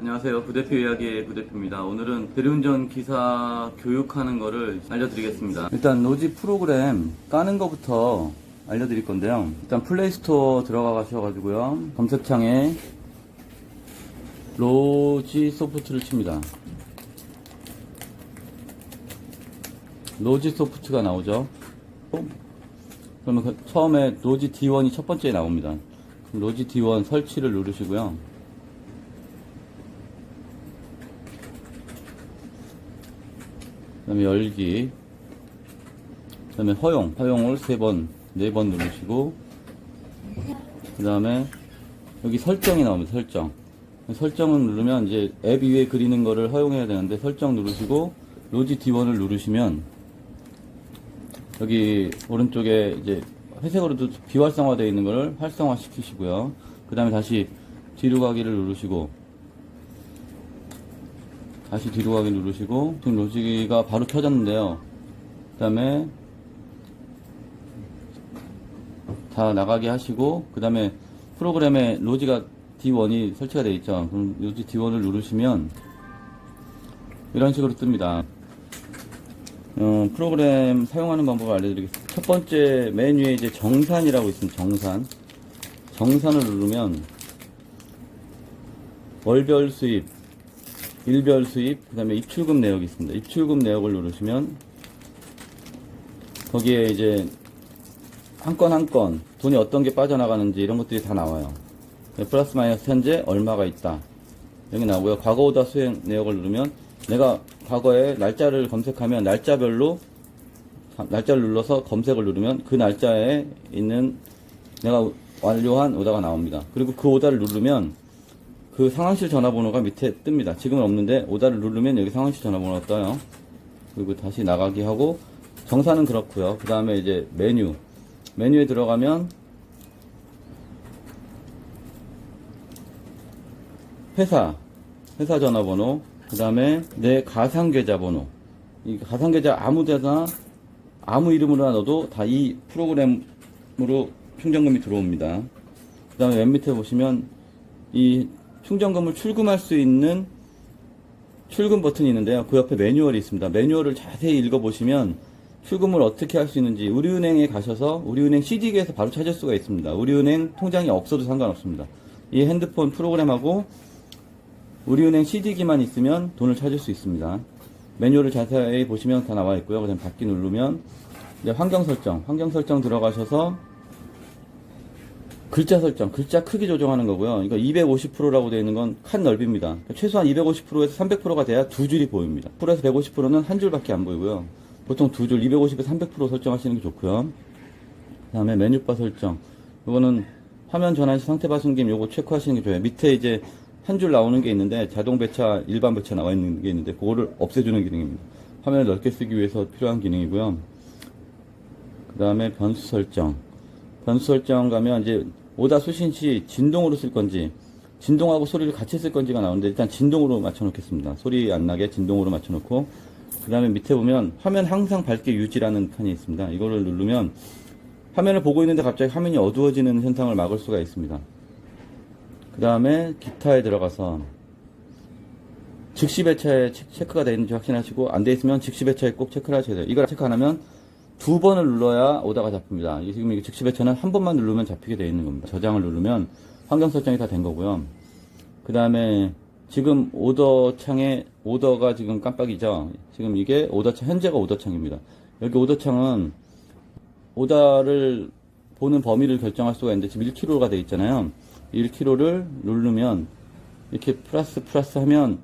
안녕하세요. 부대표 이야기의 부대표입니다. 오늘은 대리운전 기사 교육하는 거를 알려드리겠습니다. 일단 로지 프로그램 까는 거부터 알려드릴 건데요. 일단 플레이스토어 들어가 가셔가지고요. 검색창에 로지 소프트를 칩니다. 로지 소프트가 나오죠. 그러면 그 처음에 로지 D1이 첫 번째에 나옵니다. 로지 D1 설치를 누르시고요. 그 다음에 열기 그 다음에 허용 허용을 세 번 네 번 누르시고 그 다음에 여기 설정이 나옵니다 설정. 설정을 누르면 이제 앱 위에 그리는 거를 허용해야 되는데 설정 누르시고 로지 D1을 누르시면 여기 오른쪽에 이제 회색으로도 비활성화되어 있는 걸 활성화 시키시고요. 그 다음에 다시 뒤로 가기를 누르시고 다시 뒤로 가기 누르시고 지금 로지가 바로 켜졌는데요. 그 다음에 다 나가게 하시고 그 다음에 프로그램에 로지가 D1이 설치가 되어 있죠. 그럼 로지 D1을 누르시면 이런 식으로 뜹니다. 어, 프로그램 사용하는 방법을 알려드리겠습니다. 첫 번째 맨 위에 이제 정산이라고 있습니다. 정산. 정산을 누르면 월별 수입 일별 수입, 그 다음에 입출금 내역이 있습니다. 입출금 내역을 누르시면 거기에 이제 한 건 한 건 돈이 어떤 게 빠져나가는지 이런 것들이 다 나와요. 네, 플러스 마이너스 현재 얼마가 있다. 여기 나오고요. 과거 오다 수행 내역을 누르면 내가 과거에 날짜를 검색하면 날짜별로 날짜를 눌러서 검색을 누르면 그 날짜에 있는 내가 완료한 오다가 나옵니다. 그리고 그 오다를 누르면 그 상황실 전화번호가 밑에 뜹니다. 지금은 없는데 오다를 누르면 여기 상황실 전화번호가 떠요. 그리고 다시 나가기 하고 정사는 그렇고요. 그 다음에 이제 메뉴 메뉴에 들어가면 회사 회사 전화번호 그 다음에 내 가상계좌 번호 이 가상계좌 아무 데나 아무 이름으로나 넣어도 다 이 프로그램으로 충전금이 들어옵니다. 그 다음에 맨 밑에 보시면 이 충전금을 출금할 수 있는 출금 버튼이 있는데요. 그 옆에 매뉴얼이 있습니다. 매뉴얼을 자세히 읽어보시면 출금을 어떻게 할 수 있는지 우리은행에 가셔서 우리은행 CD기에서 바로 찾을 수가 있습니다. 우리은행 통장이 없어도 상관없습니다. 이 핸드폰 프로그램하고 우리은행 CD기만 있으면 돈을 찾을 수 있습니다. 매뉴얼을 자세히 보시면 다 나와 있고요. 그다음 받기 누르면 환경 설정, 환경 설정 들어가셔서 글자 설정, 글자 크기 조정하는 거고요. 이거 250%라고 되어 있는 건 칸 넓이입니다. 그러니까 최소한 250%에서 300%가 돼야 두 줄이 보입니다. 10에서 150%는 한 줄밖에 안 보이고요. 보통 두 줄, 250에서 300% 설정하시는 게 좋고요. 그 다음에 메뉴바 설정. 이거는 화면 전환 시 상태 봐승김 요거 체크하시는 게 좋아요. 밑에 이제 한 줄 나오는 게 있는데 자동 배차, 일반 배차 나와 있는 게 있는데 그거를 없애주는 기능입니다. 화면을 넓게 쓰기 위해서 필요한 기능이고요. 그 다음에 변수 설정. 변수 설정 가면 이제 오다 수신 시 진동으로 쓸 건지 진동하고 소리를 같이 쓸 건지가 나오는데 일단 진동으로 맞춰 놓겠습니다. 소리 안 나게 진동으로 맞춰 놓고 그 다음에 밑에 보면 화면 항상 밝게 유지라는 칸이 있습니다. 이거를 누르면 화면을 보고 있는데 갑자기 화면이 어두워지는 현상을 막을 수가 있습니다. 그 다음에 기타에 들어가서 즉시 배차에 체- 체크가 되어 있는지 확인하시고 안 돼 있으면 즉시 배차에 꼭 체크를 하셔야 돼요. 이걸 체크 안 하면 두 번을 눌러야 오다가 잡힙니다. 지금 이게 즉시 배차는 한 번만 누르면 잡히게 되어 있는 겁니다. 저장을 누르면 환경 설정이 다 된 거고요. 그 다음에 지금 오더 창에 오더가 지금 깜빡이죠. 지금 이게 오더 창 현재가 오더 창입니다. 여기 오더 창은 오다를 보는 범위를 결정할 수가 있는데 지금 1kg가 돼 있잖아요. 1kg를 누르면 이렇게 플러스 플러스 하면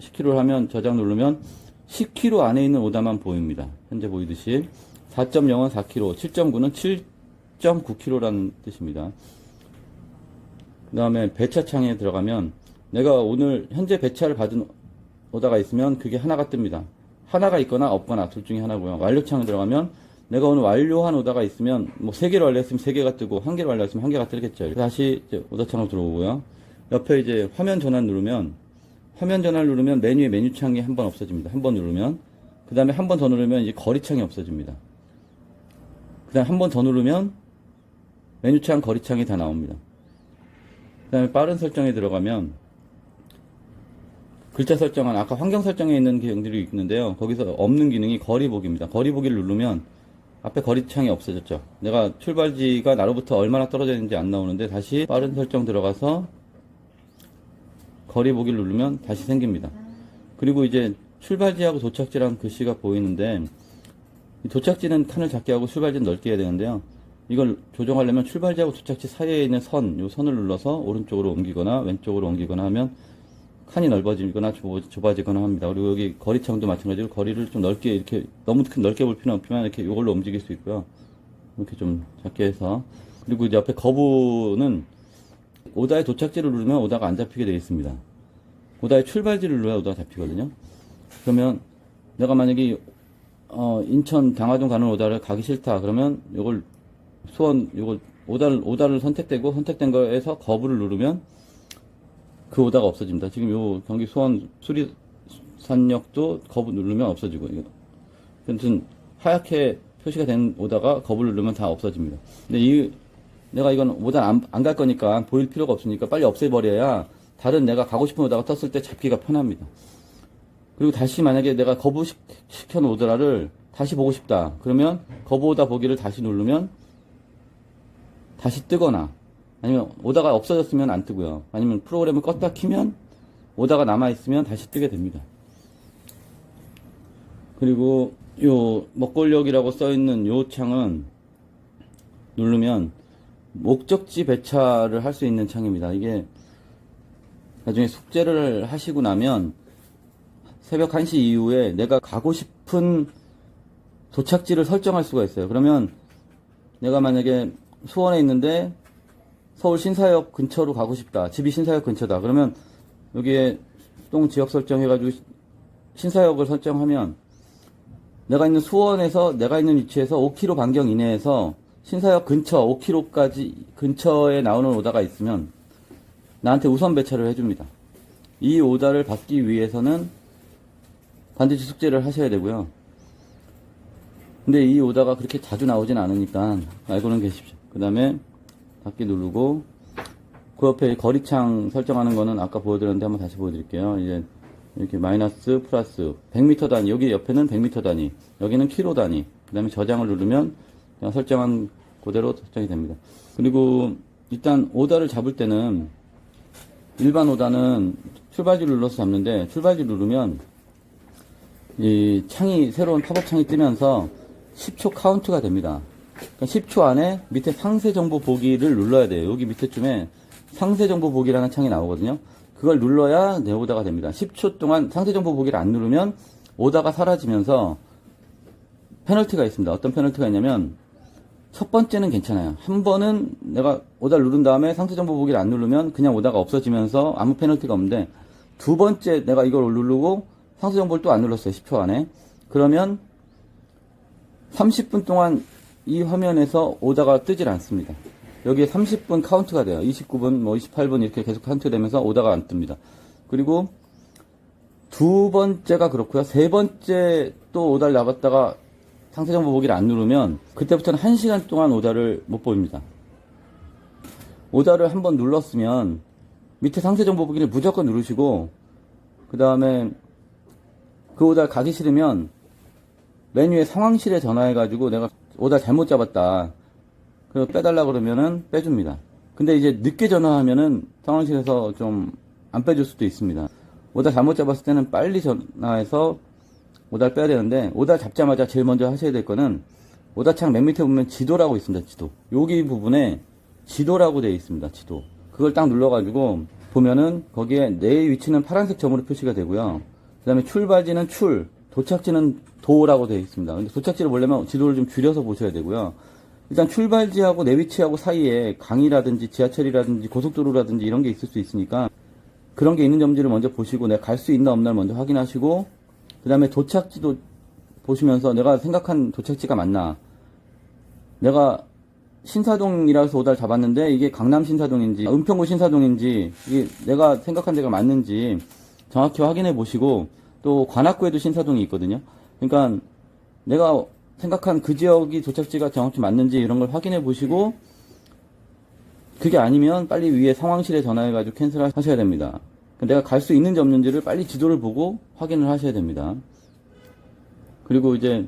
10kg 하면 저장 누르면 10kg 안에 있는 오다만 보입니다. 현재 보이듯이 4.0은 4kg, 7.9는 7.9kg라는 뜻입니다. 그 다음에 배차 창에 들어가면 내가 오늘 현재 배차를 받은 오다가 있으면 그게 하나가 뜹니다. 하나가 있거나 없거나 둘 중에 하나고요. 완료 창에 들어가면 내가 오늘 완료한 오다가 있으면 뭐 세 개를 완료했으면 세 개가 뜨고 한 개를 완료했으면 한 개가 뜨겠죠. 다시 이제 오다 창으로 들어오고요. 옆에 이제 화면 전환 누르면 화면 전환 누르면 메뉴의 메뉴 창이 한 번 없어집니다. 한 번 누르면 그 다음에 한 번 더 누르면 이제 거리 창이 없어집니다. 그 다음에 한번 더 누르면 메뉴창 거리창이 다 나옵니다. 그 다음에 빠른 설정에 들어가면 글자 설정은 아까 환경 설정에 있는 기능들이 있는데요. 거기서 없는 기능이 거리 보기입니다. 거리 보기를 누르면 앞에 거리창이 없어졌죠. 내가 출발지가 나로부터 얼마나 떨어져 있는지 안 나오는데 다시 빠른 설정 들어가서 거리 보기를 누르면 다시 생깁니다. 그리고 이제 출발지하고 도착지라는 글씨가 보이는데 이 도착지는 칸을 작게 하고 출발지는 넓게 해야 되는데요. 이걸 조정하려면 출발지하고 도착지 사이에 있는 선, 요 선을 눌러서 오른쪽으로 옮기거나 왼쪽으로 옮기거나 하면 칸이 넓어지거나 좁아- 좁아지거나 합니다. 그리고 여기 거리창도 마찬가지로 거리를 좀 넓게 이렇게 너무 큰 넓게 볼 필요는 없지만 이렇게 이걸로 움직일 수 있고요. 이렇게 좀 작게 해서 그리고 이제 옆에 거부는 오다의 도착지를 누르면 오다가 안 잡히게 되어 있습니다. 오다의 출발지를 눌러야 오다가 잡히거든요. 그러면 내가 만약에 어, 인천 당화동 가는 오다를 가기 싫다 그러면 이걸 수원 이걸 오다를 오다를 선택되고 선택된 거에서 거부를 누르면 그 오다가 없어집니다. 지금 요 경기 수원 수리산역도 거부 누르면 없어지고 이거 아무튼 하얗게 표시가 된 오다가 거부를 누르면 다 없어집니다. 근데 이 내가 이건 오다 안갈 거니까 보일 필요가 없으니까 빨리 없애버려야 다른 내가 가고 싶은 오다가 떴을 때 잡기가 편합니다. 그리고 다시 만약에 내가 거부시켜 놓은 오다를 다시 보고 싶다. 그러면 거부 오다 보기를 다시 누르면 다시 뜨거나 아니면 오다가 없어졌으면 안 뜨고요. 아니면 프로그램을 껐다 키면 오다가 남아있으면 다시 뜨게 됩니다. 그리고 요 먹골역이라고 써있는 요 창은 누르면 목적지 배차를 할 수 있는 창입니다. 이게 나중에 숙제를 하시고 나면 새벽 1시 이후에 내가 가고 싶은 도착지를 설정할 수가 있어요. 그러면 내가 만약에 수원에 있는데 서울 신사역 근처로 가고 싶다. 집이 신사역 근처다. 그러면 여기에 수동 지역 설정해가지고 신사역을 설정하면 내가 있는 수원에서 내가 있는 위치에서 5km 반경 이내에서 신사역 근처 5km까지 근처에 나오는 오다가 있으면 나한테 우선 배차를 해줍니다. 이 오다를 받기 위해서는 반드시 숙제를 하셔야 되고요. 근데 이 오다가 그렇게 자주 나오진 않으니까 알고는 계십시오. 그 다음에 닫기 누르고 그 옆에 거리창 설정하는 거는 아까 보여드렸는데 한번 다시 보여드릴게요. 이제 이렇게 마이너스 플러스 100m 단위 여기 옆에는 100m 단위 여기는 킬로 단위 그 다음에 저장을 누르면 그냥 설정한 그대로 설정이 됩니다. 그리고 일단 오다를 잡을 때는 일반 오다는 출발지를 눌러서 잡는데 출발지 누르면 이 창이 새로운 팝업 창이 뜨면서 10초 카운트가 됩니다. 그러니까 10초 안에 밑에 상세 정보 보기를 눌러야 돼요. 여기 밑에쯤에 상세 정보 보기라는 창이 나오거든요. 그걸 눌러야 내 오다가 됩니다. 10초 동안 상세 정보 보기를 안 누르면 오다가 사라지면서 페널티가 있습니다. 어떤 페널티가 있냐면 첫 번째는 괜찮아요. 한 번은 내가 오다를 누른 다음에 상세 정보 보기를 안 누르면 그냥 오다가 없어지면서 아무 페널티가 없는데 두 번째 내가 이걸 누르고 상세 정보를 또 안 눌렀어요. 10초 안에. 그러면 30분 동안 이 화면에서 오다가 뜨질 않습니다. 여기에 30분 카운트가 돼요. 29분, 뭐 28분 이렇게 계속 카운트 되면서 오다가 안 뜹니다. 그리고 두 번째가 그렇고요. 세 번째 또 오다를 나갔다가 상세 정보 보기를 안 누르면 그때부터는 1시간 동안 오다를 못 보입니다. 오다를 한번 눌렀으면 밑에 상세 정보 보기를 무조건 누르시고 그 다음에 그 오다 가기 싫으면 메뉴에 상황실에 전화해가지고 내가 오다 잘못 잡았다. 그래서 빼달라 그러면은 빼줍니다. 근데 이제 늦게 전화하면은 상황실에서 좀 안 빼줄 수도 있습니다. 오다 잘못 잡았을 때는 빨리 전화해서 오다를 빼야 되는데 오다 잡자마자 제일 먼저 하셔야 될 거는 오다창 맨 밑에 보면 지도라고 있습니다. 지도. 여기 부분에 지도라고 되어 있습니다. 지도. 그걸 딱 눌러가지고 보면은 거기에 내 위치는 파란색 점으로 표시가 되고요. 그 다음에 출발지는 출, 도착지는 도라고 되어 있습니다. 근데 도착지를 보려면 지도를 좀 줄여서 보셔야 되고요. 일단 출발지하고 내 위치하고 사이에 강이라든지 지하철이라든지 고속도로라든지 이런 게 있을 수 있으니까 그런 게 있는 점지를 먼저 보시고 내가 갈 수 있나 없나를 먼저 확인하시고 그 다음에 도착지도 보시면서 내가 생각한 도착지가 맞나 내가 신사동이라고 해서 오다를 잡았는데 이게 강남 신사동인지 은평구 신사동인지 이게 내가 생각한 데가 맞는지 정확히 확인해 보시고 또 관악구에도 신사동이 있거든요. 그러니까 내가 생각한 그 지역이 도착지가 정확히 맞는지 이런 걸 확인해 보시고 그게 아니면 빨리 위에 상황실에 전화해 가지고 캔슬 하셔야 됩니다. 내가 갈 수 있는지 없는지를 빨리 지도를 보고 확인을 하셔야 됩니다. 그리고 이제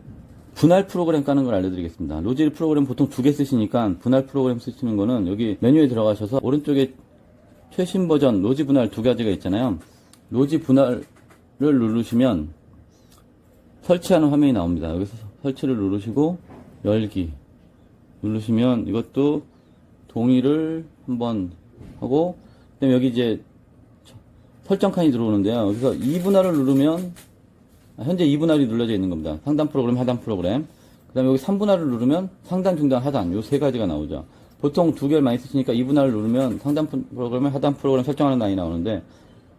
분할 프로그램 까는 걸 알려드리겠습니다. 로지 프로그램 보통 두 개 쓰시니까 분할 프로그램 쓰시는 거는 여기 메뉴에 들어가셔서 오른쪽에 최신 버전 로지 분할 두 가지가 있잖아요. 로지 분할을 누르시면 설치하는 화면이 나옵니다. 여기서 설치를 누르시고 열기 누르시면 이것도 동의를 한번 하고 그다음에 여기 이제 설정 칸이 들어오는데요. 여기서 2분할을 누르면 아, 현재 2분할이 눌러져 있는 겁니다. 상단 프로그램, 하단 프로그램. 그 다음에 여기 3분할을 누르면 상단, 중단, 하단. 요 세 가지가 나오죠. 보통 두 개를 많이 쓰시니까 2분할을 누르면 상단 프로그램, 하단 프로그램 설정하는 라인이 나오는데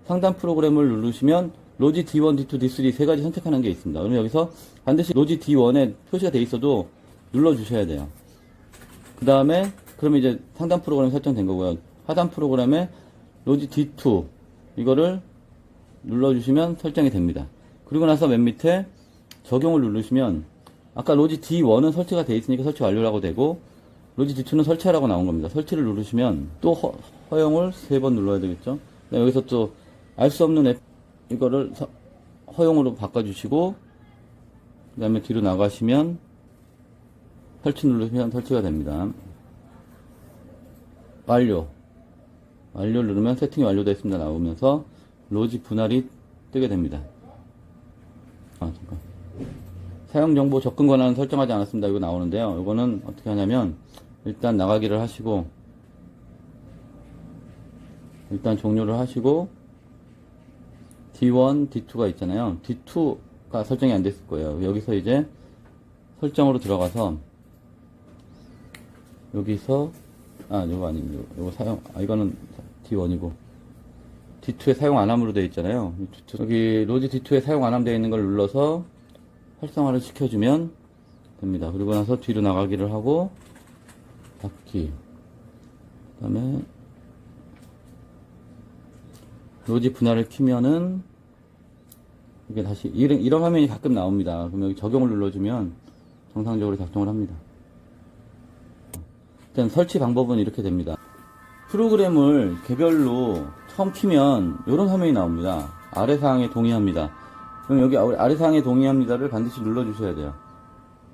상단 프로그램을 누르시면 로지 D1, D2, D3 세 가지 선택하는 게 있습니다. 그러면 여기서 반드시 로지 D1에 표시가 돼 있어도 눌러주셔야 돼요. 그 다음에 그러면 이제 상단 프로그램 설정된 거고요. 하단 프로그램에 로지 D2 이거를 눌러주시면 설정이 됩니다. 그리고 나서 맨 밑에 적용을 누르시면 아까 로지 D1은 설치가 돼 있으니까 설치 완료라고 되고 로지 D2는 설치하라고 나온 겁니다. 설치를 누르시면 또 허, 허용을 세 번 눌러야 되겠죠. 여기서 또 알 수 없는 앱 이거를 서- 허용으로 바꿔주시고 그 다음에 뒤로 나가시면 설치 누르시면 설치가 됩니다. 완료. 완료 누르면 세팅이 완료됐습니다. 나오면서 로지 분할이 뜨게 됩니다. 아, 잠깐. 사용 정보 접근 권한은 설정하지 않았습니다. 이거 나오는데요. 이거는 어떻게 하냐면 일단 나가기를 하시고 일단 종료를 하시고 D1, D2가 있잖아요. D2가 설정이 안 됐을 거예요. 여기서 이제 설정으로 들어가서 여기서 아 이거 아니고 이거 사용 아 이거는 D1이고 D2에 사용 안 함으로 되어 있잖아요. D2, 여기 로지 D2에 사용 안 함 되어 있는 걸 눌러서 활성화를 시켜주면 됩니다. 그리고 나서 뒤로 나가기를 하고 닫기 그 다음에 로지 분할을 키면은 이게 다시 이런, 이런 화면이 가끔 나옵니다. 그럼 여기 적용을 눌러주면 정상적으로 작동을 합니다. 일단 설치 방법은 이렇게 됩니다. 프로그램을 개별로 처음 키면 이런 화면이 나옵니다. 아래 사항에 동의합니다. 그럼 여기 아래 사항에 동의합니다를 반드시 눌러주셔야 돼요.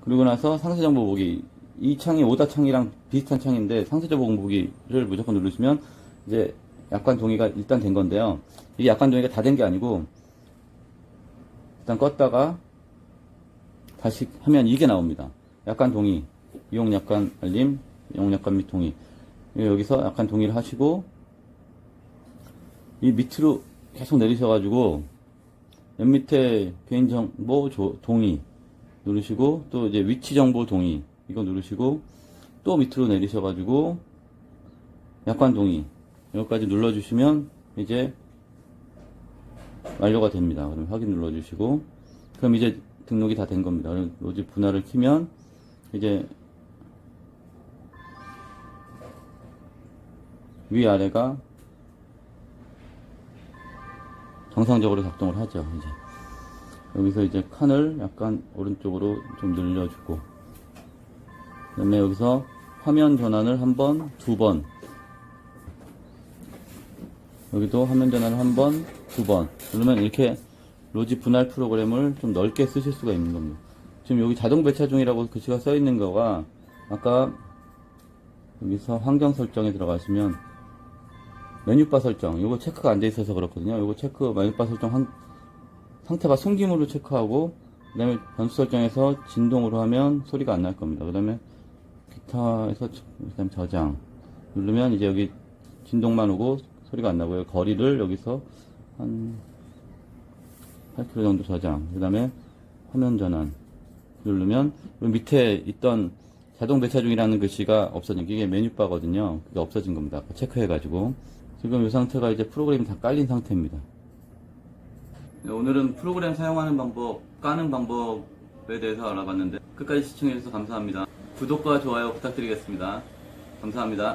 그리고 나서 상세 정보 보기 이 창이 오다 창이랑 비슷한 창인데 상세 정보 보기를 무조건 누르시면 이제 약관 동의가 일단 된 건데요. 이게 약관 동의가 다 된 게 아니고 일단 껐다가 다시 하면 이게 나옵니다. 약관 동의, 이용 약관 알림, 이용 약관 및 동의. 여기서 약관 동의를 하시고 이 밑으로 계속 내리셔가지고 맨 밑에 개인정보 조- 동의 누르시고 또 이제 위치 정보 동의 이거 누르시고 또 밑으로 내리셔가지고 약관 동의 여기까지 눌러주시면 이제 완료가 됩니다. 그럼 확인 눌러주시고 그럼 이제 등록이 다 된 겁니다. 로지 분할을 키면 이제 위아래가 정상적으로 작동을 하죠. 이제 여기서 이제 칸을 약간 오른쪽으로 좀 늘려주고 그 다음에 여기서 화면 전환을 한 번, 두 번. 여기도 화면 전환을 한 번, 두 번. 그러면 이렇게 로지 분할 프로그램을 좀 넓게 쓰실 수가 있는 겁니다. 지금 여기 자동 배차 중이라고 글씨가 써 있는 거가 아까 여기서 환경 설정에 들어가시면 메뉴바 설정, 이거 체크가 안 돼 있어서 그렇거든요. 이거 체크 메뉴바 설정 한, 상태가 숨김으로 체크하고 그 다음에 변수 설정에서 진동으로 하면 소리가 안 날 겁니다. 그 다음에 기타에서 그다음 저장 누르면 이제 여기 진동만 오고 소리가 안 나고요. 거리를 여기서 한 8km 정도 저장. 그 다음에 화면 전환 누르면 밑에 있던 자동 배차 중이라는 글씨가 없어진 게 이게 메뉴바거든요. 그게 없어진 겁니다. 체크해가지고 지금 이 상태가 이제 프로그램이 다 깔린 상태입니다. 네, 오늘은 프로그램 사용하는 방법, 까는 방법에 대해서 알아봤는데 끝까지 시청해주셔서 감사합니다. 구독과 좋아요 부탁드리겠습니다. 감사합니다.